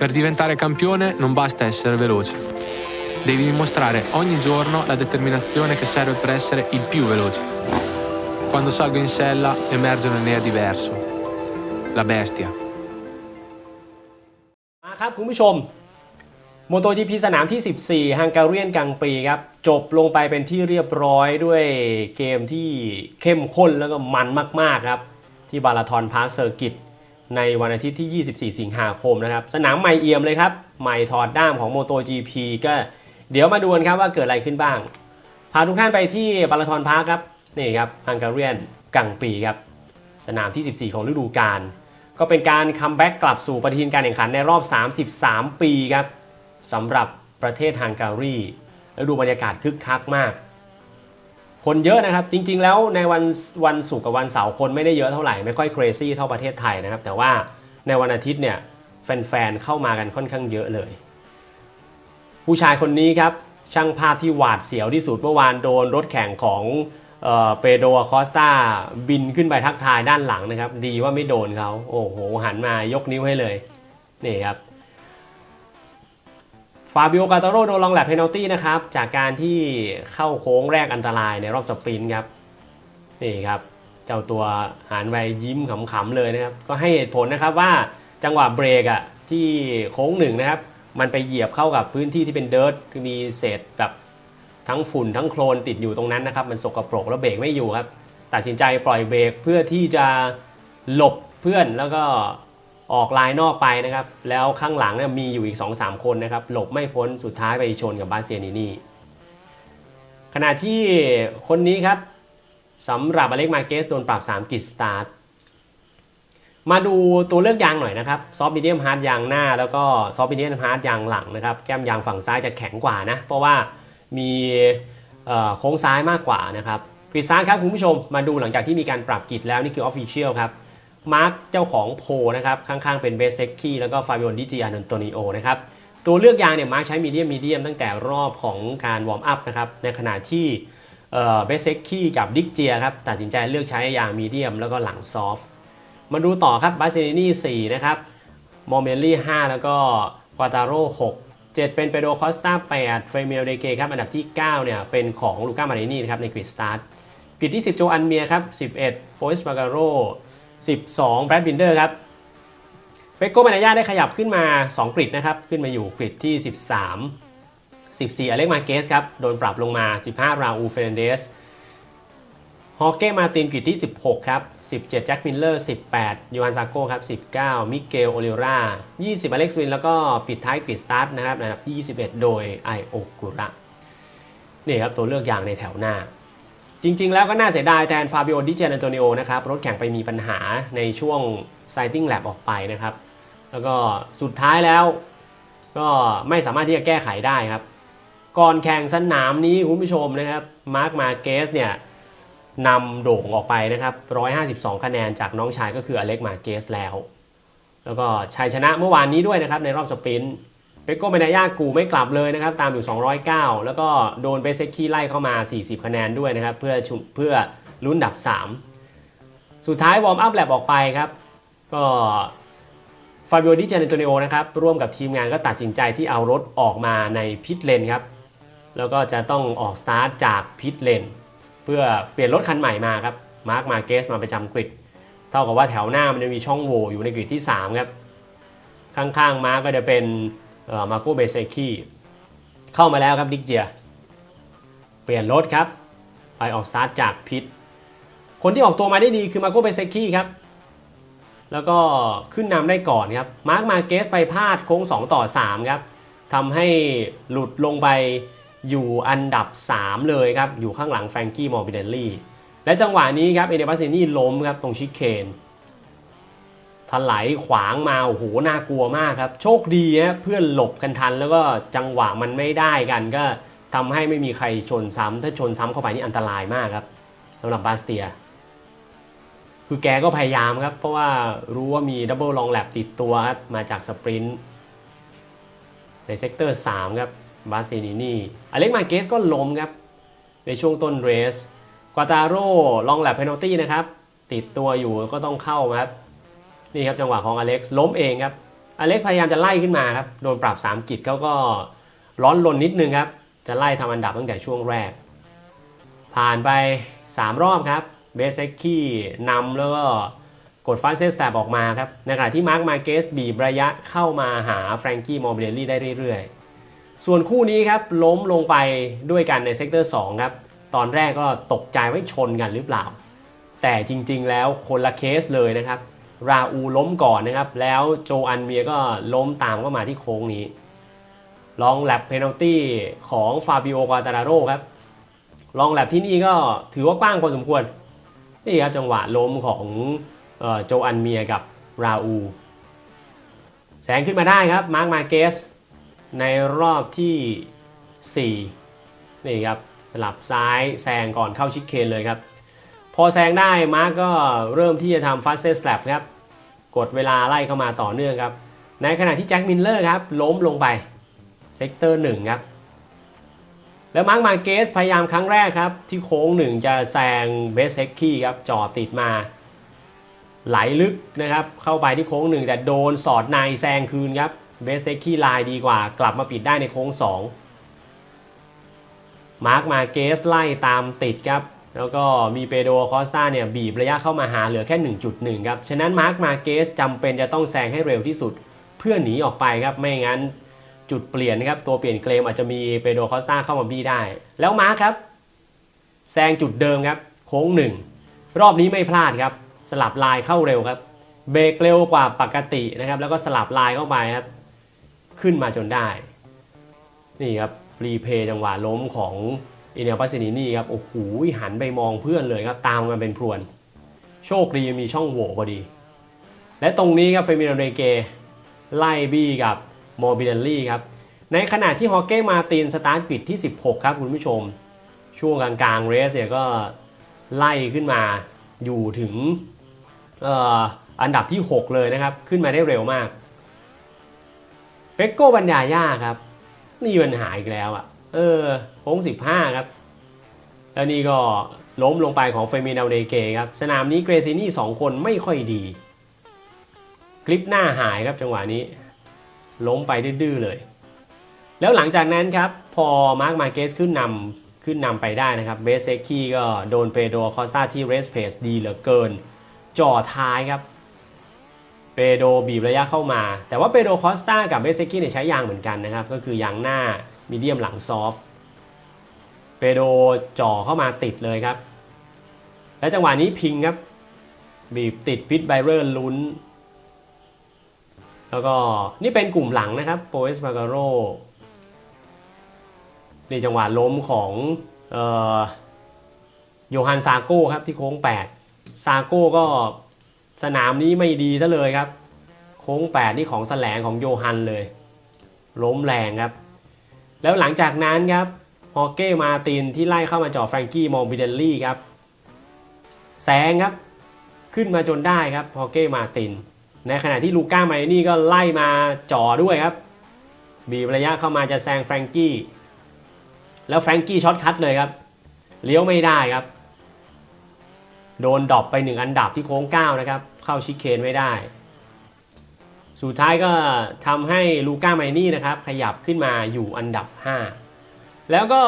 Per diventare campione non basta essere veloce. Devi dimostrare ogni giorno la determinazione che serve per essere il più veloce. Quando salgo in sella emerge un'Enea diverso. La bestia. มาครับคุณผู้ชม MotoGP สนามที่ 14 ฮังการียนกังปีครับ จบลงไปเป็นที่เรียบร้อยด้วยเกมที่เข้มข้นแล้วก็มันมาก ๆ ครับ ที่บาลาทอนพาร์คเซอร์กิต ในวันอาทิตย์ที่ 24 สิงหาคมนะครับ สนามใหม่เอี่ยมเลยครับใหม่ถอดด้ามของ MotoGP ก็เดี๋ยวมาดูกันครับว่าเกิดอะไรขึ้นบ้าง พาทุกท่านไปที่บาลาทอนพาร์คครับนี่ครับฮังการียนกังปีครับ สนามที่ 14 ของฤดูกาลก็เป็นการคัมแบ็กกลับสู่ปฏิทินการแข่งขันในรอบ 33 ปีครับสำหรับประเทศฮังการีแล้วดูบรรยากาศคึกคักมาก คนเยอะนะครับ จริง ๆ แล้วในวันวันศุกร์กับวันเสาร์คนไม่ได้เยอะเท่าไหร่ไม่ค่อยเครซี่เท่าประเทศไทยนะครับ แต่ว่าในวันอาทิตย์เนี่ยแฟนๆเข้ามากันค่อนข้างเยอะเลย ผู้ชายคนนี้ครับช่างภาพที่หวาดเสียวที่สุดเมื่อวานโดนรถแข่งของเปโดรคอสตาบินขึ้นไปทักทายด้านหลังนะครับ ดีว่าไม่โดนเขาโอ้โหหันมายกนิ้วให้เลยนี่ครับ ฟาบิโอกาตาโรโดนลองแลบเพนัลตี้นะครับ จากการที่เข้าโค้งแรกอันตรายในรอบสปรินต์ครับ นี่ครับ เจ้าตัวหันไปยิ้มขำๆเลยนะครับ ก็ให้เหตุผลนะครับว่าจังหวะเบรกอะที่โค้งหนึ่งนะครับ มันไปเหยียบเข้ากับพื้นที่ที่เป็นเดิร์ทคือมีเศษแบบทั้งฝุ่นทั้งโคลนติดอยู่ตรงนั้นนะครับ มันสกปรกแล้วเบรกไม่อยู่ครับ ตัดสินใจปล่อยเบรกเพื่อที่จะหลบเพื่อนแล้วก็ ออกลายนอกไปนะครับ แล้วข้างหลังเนี่ยมีอยู่อีก 2-3 คนนะครับ หลบไม่พ้นสุดท้ายไปชนกับบาสเตียนินีขณะที่คนนี้ครับสำหรับอเล็กมาเกสโดนปรับ 3 กิจสตาร์ทมาดูตัวเลือกยางหน่อยนะครับซอฟต์มีเดียมฮาร์ดยางหน้า แล้วก็ซอฟต์มีเดียมฮาร์ดยางหลังนะครับ แก้มยางฝั่งซ้ายจะแข็งกว่านะ เพราะว่ามีโค้งซ้ายมากกว่านะครับกริดซ้ายครับคุณผู้ชมมาดูหลังจากที่มีการปรับกิจแล้วนี่คือออฟฟิเชียลครับ มาร์กเจ้าของโพนะครับ ข้างๆเป็นเบสเซ็กคีแล้วก็ฟาบิโอนดิจิอานันโตนิโอนะครับ ตัวเลือกยางเนี่ยมาร์กใช้มีเดียมมีเดียมตั้งแต่รอบของการวอร์มอัพนะครับ ในขณะที่เบสเซ็กคีกับดิกเจียครับ ตัดสินใจเลือกใช้ยางมีเดียมแล้วก็หลังซอฟต์มาดูต่อครับบาเซนี่4นะครับมอมเมลลี่ 5 แล้วก็ควาตาโร่6 7 เป็นเปโดคอสตา8เฟรเมลเดเกครับ อันดับที่ 9 เนี่ย เป็นของลูก้ามารินีนะครับ ในกริดสตาร์ทกริดที่ 10 โจอันเมียครับ 11โฟอิสบาการโร 12แบรดบินเดอร์ครับเปโก้มานาย่าได้ขยับขึ้นมา 2 กริดนะครับ ขึ้นมาอยู่กริดที่ 13 14อเล็กมาเกสครับ โดนปรับลงมา 15 ราอูเฟรนเดสฮอเก้มาตินกริดที่ 16 ครับ 17 แจ็คมิลเลอร์ 18ยูฮันซาโก้ครับ 19 มิเกลโอลิรา20 อเล็กซ์วิน แล้วก็ปิดท้ายกริดสตาร์ทนะครับอันดับที่21 โดยไอโอกุระนี่ครับตัวเลือกอย่างในแถวหน้า จริง ๆ แล้วก็น่าเสียดายแทนฟาบิโอดิเจนอันโตนิโอนะครับรถแข่งไปมีปัญหาในช่วงไซติ้งแลบออกไปนะครับ แล้วก็สุดท้ายแล้ว ก็ไม่สามารถที่จะแก้ไขได้ครับ ก่อนแข่งสนามนี้คุณผู้ชมนะครับมาร์คมาเกสเนี่ยนำโด่งออกไปนะครับ 152 คะแนนจากน้องชายก็คืออเล็กมาเกสแล้ว แล้วก็ชัยชนะเมื่อวานนี้ด้วยนะครับในรอบสปรินต์ เปโก้เมนายากูไม่กลับเลยนะครับ ตามอยู่ 209 แล้วก็โดนเบเซคีไล่เข้ามา 40 คะแนนด้วยนะครับ เพื่อชุเพื่อลุ้นดับ 3 สุดท้ายวอร์มอัพแลบออกไปครับ ก็ฟาบิโอดิเจเนโตเนโอนะครับ ร่วมกับทีมงานก็ตัดสินใจที่เอารถออกมาในพิทเลนครับ แล้วก็จะต้องออกสตาร์ทจากพิทเลนเพื่อเปลี่ยนรถคันใหม่มาครับ มาร์คมาเกสมาประจำกริดเท่ากับว่าแถวหน้ามันจะมีช่องโหว่อยู่ในกริดที่ 3 ครับ ข้างๆมาร์กก็จะเป็น มาโกเบเซคีเข้ามาแล้วครับดิกเจีย เปลี่ยนรถครับ ไปออกสตาร์ทจากพิทคนที่ออกตัวมาได้ดีคือมาโกเบเซคีครับ แล้วก็ขึ้นนำได้ก่อนครับ มาร์คมาเกสไปพลาดโค้ง 2 ต่อ 3 ครับทำให้หลุดลงไปอยู่อันดับ 3 เลยครับ อยู่ข้างหลังแฟรงกี้มอร์บิเดลลี่และจังหวะนี้ครับเอเดบัสเซนี่ล้มครับตรงชิคเคน ถลายขวางมาโอ้โหน่ากลัวมากครับ โชคดีนะเพื่อนหลบกันทัน แล้วก็จังหวะมันไม่ได้กันก็ทำให้ไม่มีใครชนซ้ำถ้าชนซ้ำเข้าไปนี่อันตรายมากครับสำหรับบาสเตีย คือแกก็พยายามครับ เพราะว่ารู้ว่ามีดับเบิลลองแลบติดตัวครับมาจากสปรินต์ในเซกเตอร์ 3 ครับบาสเซนินี่อเล็กมาเกสก็ล้มครับ ในช่วงต้นเรส กวาตาโร่ลองแลบเพนัลตี้นะครับ ติดตัวอยู่ก็ต้องเข้าครับ นี่ครับจังหวะของอเล็กซ์ล้มเองครับอเล็กซ์พยายามจะไล่ขึ้นมาครับโดนปรับ 3 กิจเขาก็ร้อนลนนิดนึงครับ จะไล่ทำอันดับตั้งแต่ช่วงแรก ผ่านไป 3 รอบครับเบสเซ็กกี้นำแล้วก็กดฟาสเซสแตบออกมาครับในขณะที่มาร์คมาเกสบีบระยะเข้ามาหาแฟรงกี้มอร์เบลลี่ได้เรื่อยๆ ส่วนคู่นี้ครับล้มลงไปด้วยกันในเซกเตอร์2ครับตอนแรกก็ตกใจว่าชนกันหรือเปล่า แต่จริงๆแล้วคนละเคสเลยนะครับ ราอูล้มก่อนนะครับ แล้วโจอันเมียก็ล้มตามเข้ามาที่โค้งนี้ ลองแลบเพนัลตี้ของฟาบิโอกาตาราโรครับลองแลบที่นี่ก็ถือว่ากว้างพอสมควร นี่ครับจังหวะล้มของออโจอันเมียกับราอู แสงขึ้นมาได้ครับมาร์คมาเกสในรอบที่ 4 นี่ครับ สลับซ้ายแซงก่อนเข้าชิคเคนเลยครับ พอแซงได้มาร์กก็เริ่มที่จะทำฟาสเซสแลบครับ กดเวลาไล่เข้ามาต่อเนื่องครับ ในขณะที่แจ็คมิลเลอร์ครับ ล้มลงไป เซกเตอร์หนึ่งครับ แล้วมาร์กมาเกสพยายามครั้งแรกครับ ที่โค้งหนึ่งจะแซงเบสเซกกี้ครับจอดติดมา ไหลลึกนะครับ เข้าไปที่โค้งหนึ่งแต่โดนสอดในแซงคืนครับเบสเซกกี้ลายดีกว่ากลับมาปิดได้ในโค้งสองมาร์กมาเกสไล่ตามติดครับ แล้วก็มีเปโดรคอสตาเนี่ยบีบระยะเข้ามาหาเหลือแค่ 1.1 ครับ ฉะนั้นมาร์คมาเกสจำเป็นจะต้องแซงให้เร็วที่สุด เพื่อหนีออกไปครับ ไม่งั้นจุดเปลี่ยนนะครับ ตัวเปลี่ยนเกมอาจจะมีเปโดรคอสตาเข้ามาบี้ได้ แล้วมาร์คครับ แซงจุดเดิมครับ โค้ง 1 รอบนี้ไม่พลาดครับ สลับลายเข้าเร็วครับ เบรกเร็วกว่าปกตินะครับ แล้วก็สลับลายเข้าไปครับ ขึ้นมาจนได้ นี่ครับรีเพย์จังหวะล้มของ อีเนลปัสซินินี่ครับโอ้โหหันไปมองเพื่อนเลยครับตามกันเป็นพรวน โชคดีมีช่องโหว่พอดี และตรงนี้ครับเฟมิโนเรเกไล่บี้กับโมบิเดลลี่ครับในขณะที่ฮอกเก้มาตินสตาร์ทกริดที่ 16 ครับคุณผู้ชม ช่วงกลางๆเรสเนี่ยก็ไล่ขึ้นมาอยู่ถึงอออันดับที่ 6 เลยนะครับ ขึ้นมาได้เร็วมากเปกโกบัญญาย่าครับ นี่ปัญหาอีกแล้วอะ เออโค้ง15 ครับ แล้วนี่ก็ล้มลงไปของเฟมินาเดเกครับ สนามนี้เกรซินี่ 2 คนไม่ค่อยดี คลิปหน้าหายครับจังหวะนี้ ล้มไปดื้อๆเลย แล้วหลังจากนั้นครับ พอมาร์คมาเกสขึ้นนำขึ้นนำไปได้นะครับเบสเซคีก็โดนเปโดรคอสตาที่เรสเพสดีเหลือเกิน จ่อท้ายครับเปโดบีบระยะเข้ามา แต่ว่าเปโดคอสตากับเบสเซกี้เนี่ยใช้ยางเหมือนกันนะครับ ก็คือยางหน้า มีเดียมหลังซอฟต์เปโดจ่อเข้ามาติดเลยครับ และจังหวะนี้พิงครับ บีบติดพิทไบเรอร์ลุ้น แล้วก็นี่เป็นกลุ่มหลังนะครับโปเอสบาการโรนี่จังหวะล้มของโยฮันซาโก้ครับที่โค้ง 8 ซาโก้ก็สนามนี้ไม่ดีซะเลยครับ โค้ง 8 นี่ของแสลงของโยฮันเลย ล้มแรงครับ แล้วหลังจากนั้นครับฮอเก้มาตินที่ไล่เข้ามาจ่อแฟรงกี้มอร์บิเดลลี่ครับแซงครับขึ้นมาจนได้ครับฮอเก้มาติน ในขณะที่ลูก้าไมนี่ก็ไล่มาจ่อด้วยครับ บีบระยะเข้ามาจะแซงแฟรงกี้แล้วแฟรงกี้ช็อตคัทเลยครับเลี้ยวไม่ได้ครับ โดนดรอปไปหนึ่งอันดับที่โค้ง9นะครับเข้าชิคเคนไม่ได้ สุดท้ายก็ทำให้ลูก้าไมนี่นะครับขยับขึ้นมาอยู่อันดับ 5 แล้วก็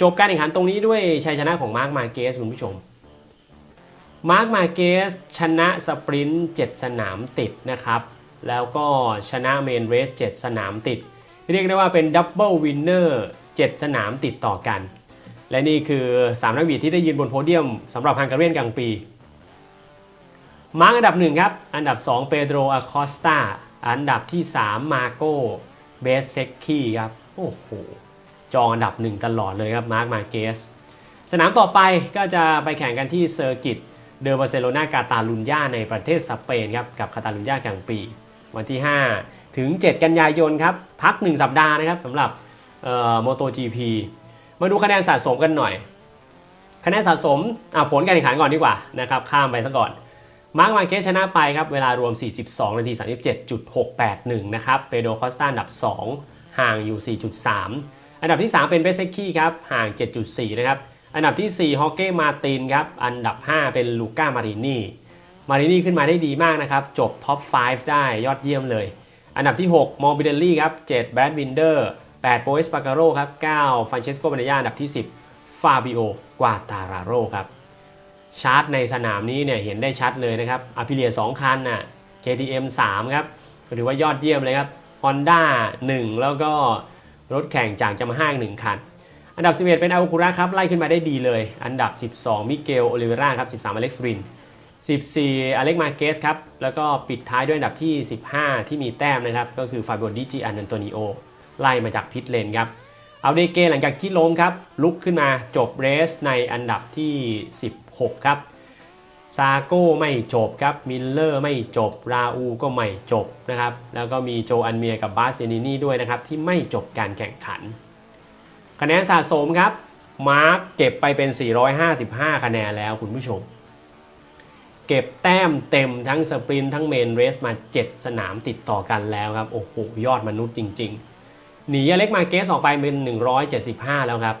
จบการแข่งขันตรงนี้ด้วยชัยชนะของมาร์คมาเกสคุณผู้ชม มาร์คมาเกสชนะสปรินต์7สนามติดนะครับ แล้วก็ชนะเมนเรส7สนามติด เรียกได้ว่าเป็นดับเบิลวินเนอร์7สนามติดต่อกัน และนี่คือ 3 นักบิดที่ได้ยืนบนโพเดียมสำหรับฮังการีนกลางปี มาร์กอันดับ 1 ครับ อันดับ 2 เปโดรอาคอสตา อันดับที่ 3 มาโกเบสเซกคีครับ โอ้โห จองอันดับ1ตลอดเลยครับมาร์กมาเกส สนามต่อไปก็จะไปแข่งกันที่เซอร์กิตเดอร์บาร์เซโลนากาตาลุญญาในประเทศสเปนครับกับคาตาลุญญากลางปี วันที่ 5 ถึง 7 กันยายนครับ พัก 1 สัปดาห์นะครับสำหรับโมโตจีพีมาดูคะแนนสะสมกันหน่อย คะแนนสะสมอะผลการแข่งขันก่อนดีกว่านะครับข้ามไปซะก่อน มาร์คมาเกสชนะไปครับ เวลารวม 42 นาที 37.681 นะครับ เปโดคอสตาอันดับ 2 ห่างอยู่ 4.3 อันดับที่ 3 เป็นเบสเซกกี้ครับ ห่าง 7.4 นะครับ อันดับที่ 4 ฮอเก้มาตินครับ อันดับ 5 เป็นลูก้ามารินีมารินีขึ้นมาได้ดีมากนะครับ จบท็อป 5 ได้ยอดเยี่ยมเลย อันดับที่ 6 มอร์บิเดลลี่ครับ 7 แบดวินเดอร์ 8 โปเอสปาการโรครับ 9ฟรานเชสโกเบเนยาอันดับที่ 10 ฟาบิโอกวาตาราโรครับ ชาร์ตในสนามนี้เนี่ยเห็นได้ชัดเลยนะครับอ p ิเลีย2คันน่ะ KTM 3 ครับถือว่ายอดเยี่ยมเลยครับ Honda 1 แล้วก็รถแข่งจากจามาห้าหนึ่งคัน อันดับ 11 เป็นอากุระครับ ไล่ขึ้นมาได้ดีเลย อันดับ 12 มิเกลโอลิเวราครับ 13 อเล็กซ์ริน 14 อเล็กมาเกสครับ แล้วก็ปิดท้ายด้วยอันดับที่ 15 ที่มีแต้มนะครับ ก็คือฟาบิโอดิจิอันอันโตนิโอไล่มาจากพิทเลนครับเอาเดเกหลังจากที่ล้มครับลุกขึ้นมาจบเรสในอันดับที่ 6 ครับซาโก้ไม่จบครับ มิลเลอร์ไม่จบ ราอูก็ไม่จบนะครับ แล้วก็มีโจอันเมียกับบาสเซนินี่ด้วยนะครับ ที่ไม่จบการแข่งขัน คะแนนสะสมครับ มาร์กเก็บไปเป็น 455 คะแนนแล้วคุณผู้ชม เก็บแต้มเต็มทั้งสปรินทั้งเมนเรสมา 7 สนามติดต่อกันแล้วครับ โอ้โห ยอดมนุษย์จริง ๆ หนีอเล็กมาเกสออกไปเป็น 175 แล้วครับ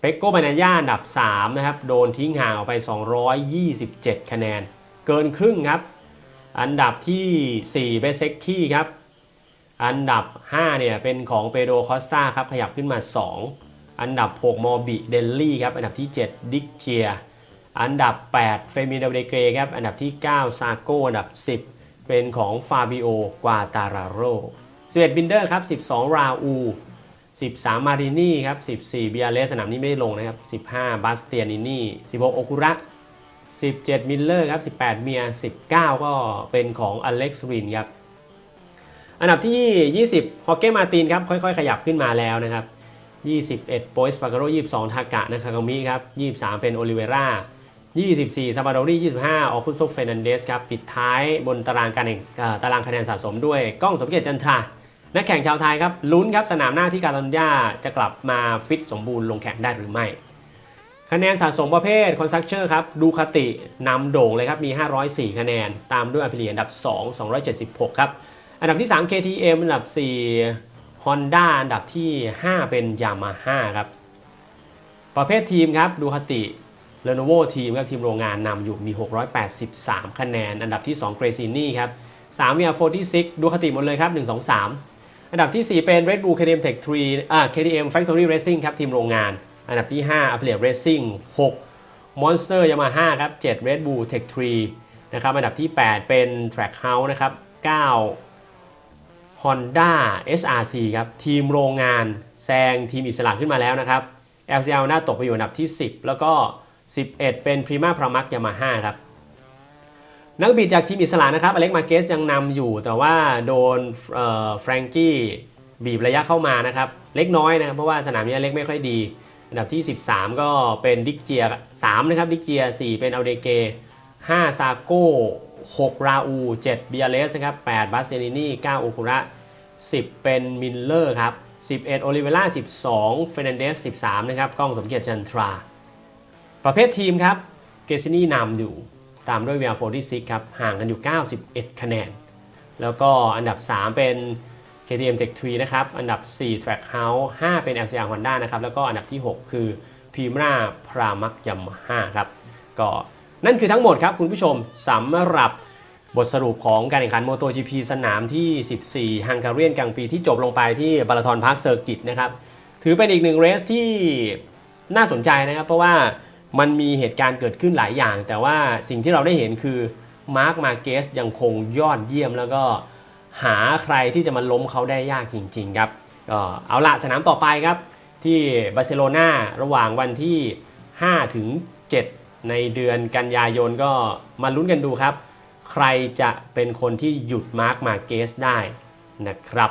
เปกโกบานาย่าอันดับ 3 นะครับ โดนทิ้งห่างออกไป 227 คะแนน เกินครึ่งครับ อันดับที่ 4เบเซ็กคี้ครับ อันดับ 5 เนี่ย เป็นของเปโดคอสตาครับ ขยับขึ้นมา 2 อันดับ 6 มอบิเดลลี่ครับ อันดับที่ 7 ดิกเจีย อันดับ 8 เฟมินเดเดเกรครับ อันดับที่ 9 ซาโกอันดับ 10 เป็นของฟาบิโอกวาตาราโร11บินเดอร์ครับ 12 ราอู 13 มารินี่ครับ14เบียเลสสนามนี้ไม่ได้ลงนะครับ15บาสเตียนินี่16โอคุระ17มิลเลอร์ครับ18เมีย19 ก็เป็นของอเล็กซ์รินครับอันดับที่ 20 ฮอกเก้มาตินครับค่อยๆ ขยับขึ้นมาแล้วนะครับ 21 โปยสปาการโร22 ทากะนะคากามิครับ 23 เป็นโอลิเวรา24 ซาบาโดรี25 ออคุโซเฟนันเดสครับ ปิดท้ายบนตารางการแข่งตารางคะแนนสะสมด้วย ก้องสมเกียรติจันทรา นักแข่งชาวไทยครับลุ้นครับสนามหน้าที่การันยาจะกลับมาฟิตสมบูรณ์ลงแข่งได้หรือไม่ คะแนนสะสมประเภทคอนซั c เชอร์ครับดูคาตินำโด่งเลยครับมี 504 คะแนน ตามด้วยอ p ิเลียอันดับ 2 276 ครับ อันดับที่ 3 KTM อันดับ 4 Honda อันดับที่ 5 เป็น Yamaha ครับประเภททีมครับดูคาติ l e n o v o ทีมครับทีมโรงงานนำอยู่มี 683 คะแนน อันดับที่2 g r a c i n i ครับ3 VR 46 ดูคาติหมดเลยครับ 1 2 3 อันดับที่ 4 เป็น Red Bull KTM Tech 3อ่า KTM Factory Racing ครับทีมโรงงาน อันดับที่ 5 a p p l i a Racing 6 Monster Yamaha ครับ7 Red Bull Tech 3นะครับอันดับที่ 8 เป็น Trackhouse นะครับ9 Honda HRC ครับทีมโรงงานแซงทีมอิสระขึ้นมาแล้วนะครับ LCL น้าตกไปอยู่อันดับที่ 10 แล้วก็ 11 เป็น Prima p r a m a c Yamaha ครับ นักบิดจากทีมอิสระนะครับอเล็กมาเกสยังนำอยู่ แต่ว่าโดนแฟรงกี้บีบระยะเข้ามานะครับเล็กน้อยนะเพราะว่าสนามนี้เล็กไม่ค่อยดี อันดับที่ 13 ก็เป็นดิกเจีย3นะครับดิกเจีย 4 เป็นอัลเดเก5ซาโก้6ราอู7เบียเลสนะครับ8บาสเซนินี9โอคุระ 10 เป็นมิลเลอร์ครับ11โอลิเวล่า12เฟรนันเดส 13 นะครับ กล้องสมเกียรติจันทรา ประเภททีมครับ เกซินี่นำอยู่ ตามด้วย VR46 ครับห่างกันอยู่ 91 คะแนน แล้วก็อันดับ 3 เป็น KTM Tech 3นะครับ อันดับ 4 Trackhouse 5 เป็น LCR Honda นะครับ แล้วก็อันดับที่ 6 คือ Prima Pramac Yamaha ครับ ก็นั่นคือทั้งหมดครับคุณผู้ชมสำหรับบทสรุปของการแข่งขัน MotoGP สนามที่ 14 ฮังการีนกลางปีที่จบลงไปที่บาลาทอนพาร์คเซอร์กิตนะครับ ถือเป็นอีกหนึ่งเรสที่น่าสนใจนะครับ เพราะว่า มันมีเหตุการณ์เกิดขึ้นหลายอย่าง แต่ว่าสิ่งที่เราได้เห็นคือมาร์คมาเกสยังคงยอดเยี่ยมแล้วก็หาใครที่จะมาล้มเขาได้ยากจริง ๆ ครับก็เอาละสนามต่อไปครับ ที่บาร์เซโลนาระหว่างวันที่5ถึง7ในเดือนกันยายนก็มาลุ้นกันดูครับ ใครจะเป็นคนที่หยุดมาร์คมาเกสได้นะครับ